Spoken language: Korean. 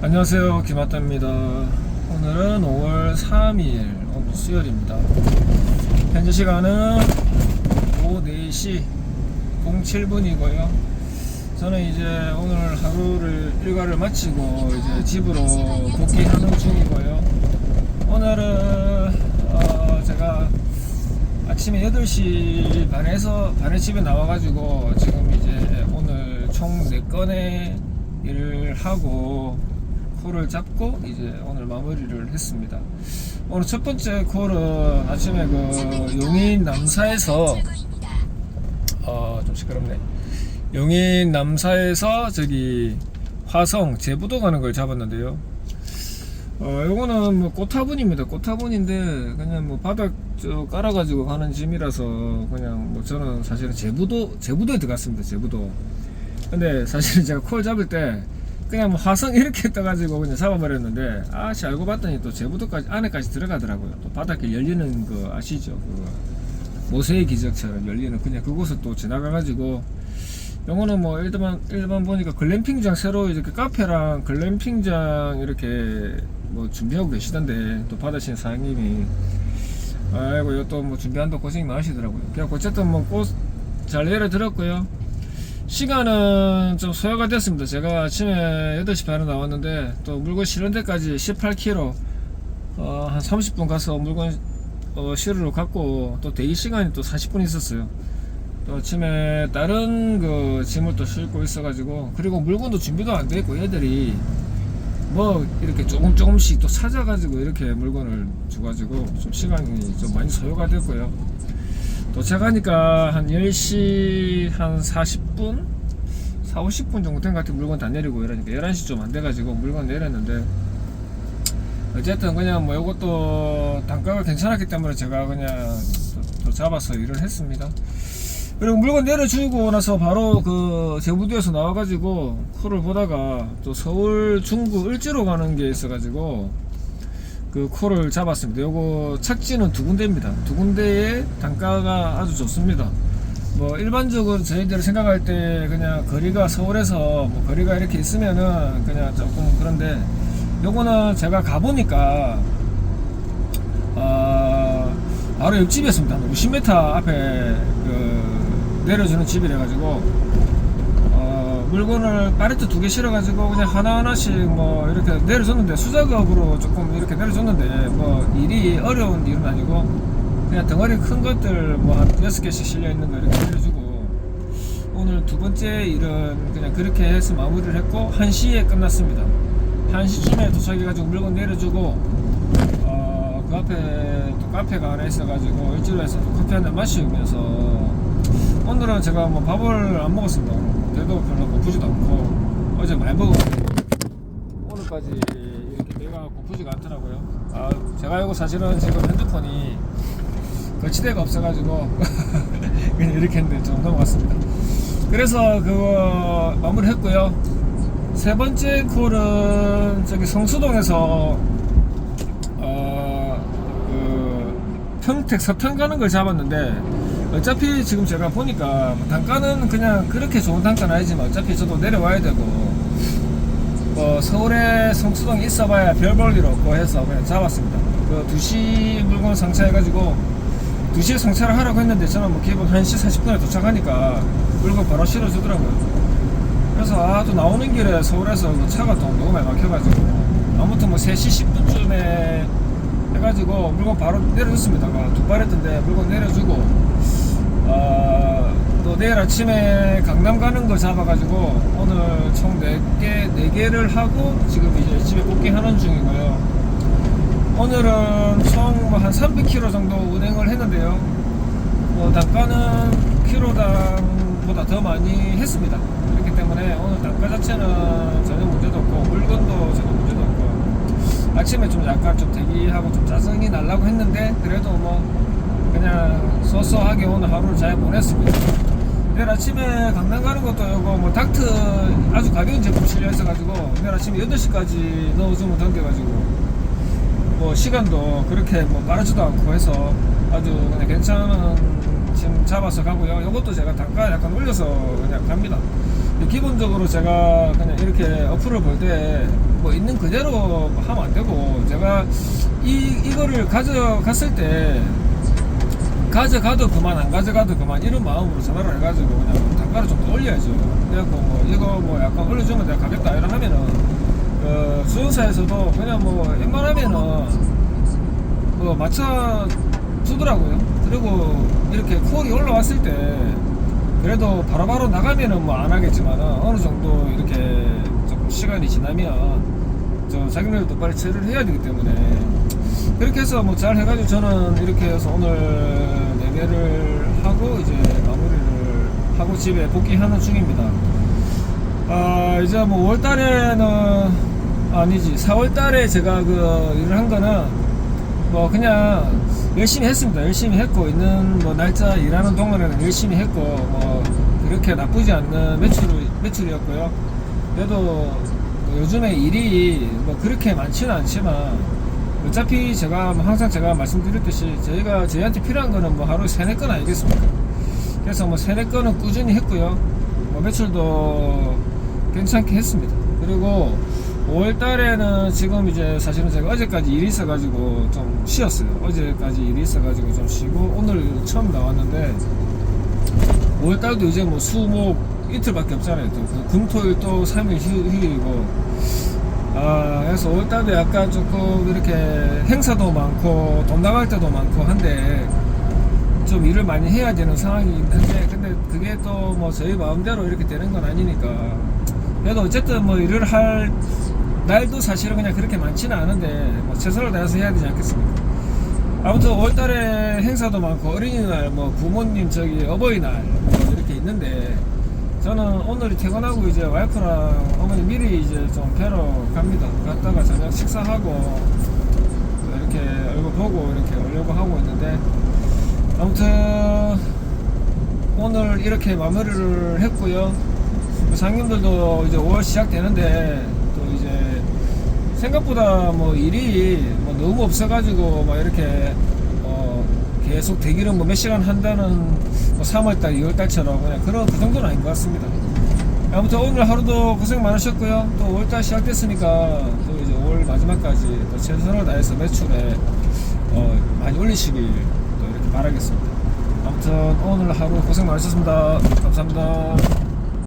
안녕하세요. 김아따입니다. 오늘은 5월 3일 오늘 수요일입니다. 현재 시간은 오후 4시 07분이고요. 저는 이제 오늘 하루를 일과를 마치고 이제 집으로 복귀하는 중이고요. 오늘은 어, 제가 아침에 8시 반에서 반에 집에 나와가지고 지금 이제 오늘 총 4건의 일을 하고 콜을 잡고 이제 오늘 마무리를 했습니다. 오늘 첫 번째 콜은 아침에 그 용인 남사에서 어 좀 시끄럽네. 용인 남사에서 저기 화성 제부도 가는 걸 잡았는데요. 어, 요거는 뭐 꽃화분입니다. 꽃화분인데 그냥 뭐 바닥 저 깔아가지고 가는 짐이라서 그냥 뭐 저는 사실은 제부도 제부도에 들어갔습니다. 제부도. 근데 사실은 제가 콜 잡을 때 그냥 뭐 화성 이렇게 떠가지고 그냥 잡아버렸는데 아씨 알고 봤더니 또 제부도까지 안에까지 들어가더라고요. 또 바닥에 열리는 거 아시죠? 그 모세의 기적처럼 열리는 그냥 그곳을 또 지나가가지고 요거는 뭐 일반 일반 보니까 글램핑장 새로 이렇게 카페랑 글램핑장 이렇게 뭐 준비하고 계시던데 또 받으신 사장님이 아이고 또뭐 준비한다고 고생이 많으시더라고요. 그냥 어쨌든 뭐꽃잘 예를 들었고요. 시간은 좀 소요가 됐습니다. 제가 아침에 8시 반에 나왔는데 또 물건 실은 데까지 18km 어, 한 30분 가서 물건 어, 실으러 갔고 또 대기 시간이 또 40분 있었어요. 또 아침에 다른 그 짐을 또 싣고 있어가지고 그리고 물건도 준비도 안 돼 있고 얘들이 뭐 이렇게 조금 조금씩 또 찾아가지고 이렇게 물건을 줘가지고 좀 시간이 좀 많이 소요가 됐고요. 도착하니까 한 10시 한 40분? 4, 50분 정도 된 것 같아 물건 다 내리고 이러니까 11시 좀 안 돼가지고 물건 내렸는데 어쨌든 그냥 뭐 이것도 단가가 괜찮았기 때문에 제가 그냥 또, 또 잡아서 일을 했습니다. 그리고 물건 내려주고 나서 바로 그 제부도에서 나와가지고 콜을 보다가 또 서울 중구 을지로 가는 게 있어가지고 그 콜을 잡았습니다. 요거 착지는 두 군데입니다. 두 군데의 단가가 아주 좋습니다. 뭐 일반적으로 저희들이 생각할 때 그냥 거리가 서울에서 뭐 거리가 이렇게 있으면은 그냥 조금 그런데 요거는 제가 가보니까 어, 바로 옆집이었습니다. 50m 앞에 그 내려주는 집이래 가지고 어, 물건을 팔레트 두 개 실어가지고 그냥 하나하나씩 뭐 이렇게 내려줬는데 수작업으로 조금 이렇게 내려줬는데 뭐 일이 어려운 일은 아니고 그냥 덩어리 큰 것들 뭐 한 여섯 개씩 실려 있는 거 이렇게 내려주고 오늘 두 번째 일은 그냥 그렇게 해서 마무리를 했고 1시에 끝났습니다. 1시쯤에 도착해가지고 물건 내려주고 어, 그 앞에 또 카페가 하나 있어가지고 일주일에서 또 커피 한 잔 마시면서 오늘은 제가 뭐 밥을 안 먹었습니다. 배도 별로 고프지도 않고 어제 많이 먹었는데 오늘까지 이렇게 배가 고프지가 않더라고요. 아 제가 이거 사실은 지금 핸드폰이 거치대가 없어가지고 그냥 이렇게 했는데 좀 넘어갔습니다. 그래서 그거 마무리했고요. 세 번째 콜은 저기 성수동에서 어, 그 평택 서탄 가는 걸 잡았는데 어차피 지금 제가 보니까 뭐 단가는 그냥 그렇게 좋은 단가는 아니지만 어차피 저도 내려와야 되고 뭐 서울에 성수동에 있어봐야 별 볼 일 없고 해서 그냥 잡았습니다. 그 2시 물건 상차해가지고 2시에 상차를 하라고 했는데 저는 뭐 기본 1시 40분에 도착하니까 물건 바로 실어주더라고요. 그래서 아 또 나오는 길에 서울에서 그 차가 또 너무 많이 막혀가지고 아무튼 뭐 3시 10분쯤에 해가지고 물건 바로 내려줬습니다. 아, 두 발했던데 물건 내려주고 어, 또 내일 아침에 강남 가는 거 잡아가지고 오늘 총 4개, 4개를 하고 지금 이제 집에 복귀하는 중이고요. 오늘은 총뭐한 300km 정도 운행을 했는데요. 뭐 단가는 키로당보다 더 많이 했습니다. 그렇기 때문에 오늘 단가 자체는 전혀 문제도 없고 물건도 전혀 문제도 없고 아침에 좀 약간 좀 대기하고 좀 짜증이 날라고 했는데 그래도 뭐 그냥 소소하게 오늘 하루를 잘 보냈습니다. 내일 아침에 강남 가는 것도 이거 뭐 닥트 아주 가벼운 제품 실려 있어가지고 내일 아침에 8시까지 넣어주면 당겨가지고 뭐 시간도 그렇게 뭐 빠르지도 않고 해서 아주 그냥 괜찮은 짐 잡아서 가고요. 이것도 제가 단가 약간 올려서 그냥 갑니다. 기본적으로 제가 그냥 이렇게 어플을 볼때 뭐 있는 그대로 뭐 하면 안 되고 제가 이 이거를 가져갔을 때 가져가도 그만 안 가져가도 그만 이런 마음으로 전화를 해가지고 그냥 단가를 좀 더 올려야죠. 그래갖고 뭐 이거 뭐 약간 올려주면 내가 가겠다 이러 하면은 그 주유사에서도 그냥 뭐 웬만하면은 뭐 맞춰 주더라고요. 그리고 이렇게 콜이 올라왔을 때 그래도 바로바로 나가면은 뭐 안 하겠지만 어느 정도 이렇게 시간이 지나면 저 자기네들도 빨리 처리를 해야 되기 때문에 그렇게 해서 뭐 잘 해가지고 저는 이렇게 해서 오늘 네 내배를 하고 이제 마무리를 하고 집에 복귀하는 중입니다. 아 이제 뭐 5월달에는 아니지 4월달에 제가 그 일을 한 거는 뭐 그냥 열심히 했습니다. 열심히 했고 있는 뭐 날짜 일하는 동안에는 열심히 했고 뭐 그렇게 나쁘지 않는 매출 매출이었고요. 그래도 뭐 요즘에 일이 뭐 그렇게 많지는 않지만 어차피 제가 뭐 항상 제가 말씀드렸듯이 저희가 저희한테 필요한 거는 뭐 하루에 세네 건 아니겠습니까? 그래서 뭐 세네 건은 꾸준히 했고요. 뭐 매출도 괜찮게 했습니다. 그리고 5월 달에는 지금 이제 사실은 제가 어제까지 일이 있어가지고 좀 쉬었어요. 어제까지 일이 있어가지고 좀 쉬고 오늘 처음 나왔는데 5월 달도 이제 뭐 수목 이틀밖에 없잖아요. 또그 금토일 또 3일 휴, 휴일이고 아 그래서 5월 달도 약간 조금 이렇게 행사도 많고 돈 나갈 때도 많고 한데 좀 일을 많이 해야 되는 상황이긴 한데 근데 그게 또 뭐 저희 마음대로 이렇게 되는 건 아니니까 그래도 어쨌든 뭐 일을 할 날도 사실은 그냥 그렇게 많지는 않은데 뭐 최선을 다해서 해야 되지 않겠습니까? 아무튼 5월달에 행사도 많고 어린이날, 뭐 부모님 저기 어버이날 뭐 이렇게 있는데 저는 오늘 퇴근하고 이제 와이프랑 어머니 미리 이제 좀 뵈러 갑니다. 갔다가 저녁 식사하고 또 이렇게 얼굴 보고 이렇게 오려고 하고 있는데 아무튼 오늘 이렇게 마무리를 했고요. 상님들도 이제 5월 시작되는데 또 이제 생각보다 뭐 일이 뭐 너무 없어가지고 막 이렇게 어 계속 대기를 뭐 몇 시간 한다는 뭐 3월달, 2월달처럼 그냥 그런 그 정도는 아닌 것 같습니다. 아무튼 오늘 하루도 고생 많으셨고요. 또 5월달 시작됐으니까 또 이제 5월 마지막까지 또 최선을 다해서 매출에 어 많이 올리시길 또 이렇게 바라겠습니다. 아무튼 오늘 하루 고생 많으셨습니다. 감사합니다.